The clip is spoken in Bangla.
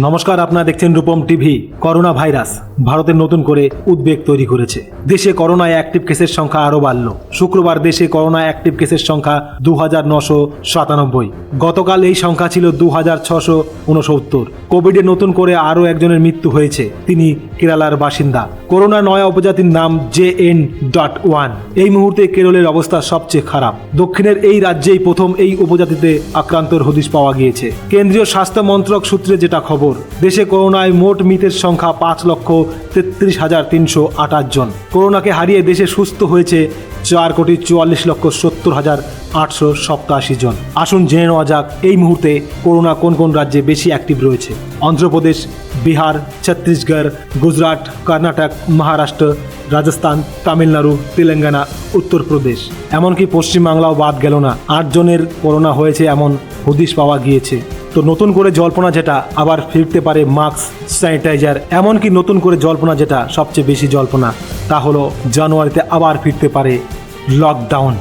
নমস্কার, আপনারা দেখছেন রূপম টিভি, করোনা ভাইরাস, ভারতের নতুন করে উদ্বেগ তৈরি করেছে। দেশে করোনায় অ্যাক্টিভ কেসের সংখ্যা আরও বাড়ল। শুক্রবার দেশে করোনা অ্যাক্টিভ কেসের সংখ্যা দু হাজার নশো সাতানব্বই। গতকাল এই সংখ্যা ছিল দু হাজার ছশো উনসত্তর। কোভিডে নতুন করে আরও একজনের মৃত্যু হয়েছে। তিনি কেরালার বাসিন্দা। করোনা নয়া উপজাতির নাম জে এন ডট ওয়ান। এই মুহূর্তে কেরলের অবস্থা সবচেয়ে খারাপ। দক্ষিণের এই রাজ্যেই প্রথম এই উপজাতিতে আক্রান্তর হদিশ পাওয়া গিয়েছে। কেন্দ্রীয় স্বাস্থ্য মন্ত্রক সূত্রে যেটা খবর দেশে করোনায় মোট মৃতের সংখ্যা পাঁচ লক্ষ তেত্রিশ হাজার তিনশো আঠাশ জন। করোনাকে হারিয়ে দেশে সুস্থ হয়েছে চার কোটি চুয়াল্লিশ লক্ষ সত্তর হাজার আটশো সপ্তাশি জন। আসুন জেনে নেওয়া যাক, এই মুহূর্তে করোনা কোন কোন রাজ্যে বেশি অ্যাক্টিভ রয়েছে? অন্ধ্রপ্রদেশ, বিহার, ছত্তিশগড়, গুজরাট, কর্ণাটক, মহারাষ্ট্র, রাজস্থান, তামিলনাড়ু, তেলেঙ্গানা, উত্তরপ্রদেশ। এমনকি পশ্চিমবাংলাও বাদ গেল না। আট জনের করোনা হয়েছে এমন হদিশ পাওয়া গিয়েছে। তো নতুন করে জল্পনা যেটা আবার ফিরতে পারে মাস্ক, স্যানিটাইজার, এমনকি নতুন করে জল্পনা যেটা সবচেয়ে বেশি জল্পনা, তা হলো জানুয়ারিতে আবার ফিরতে পারে লকডাউন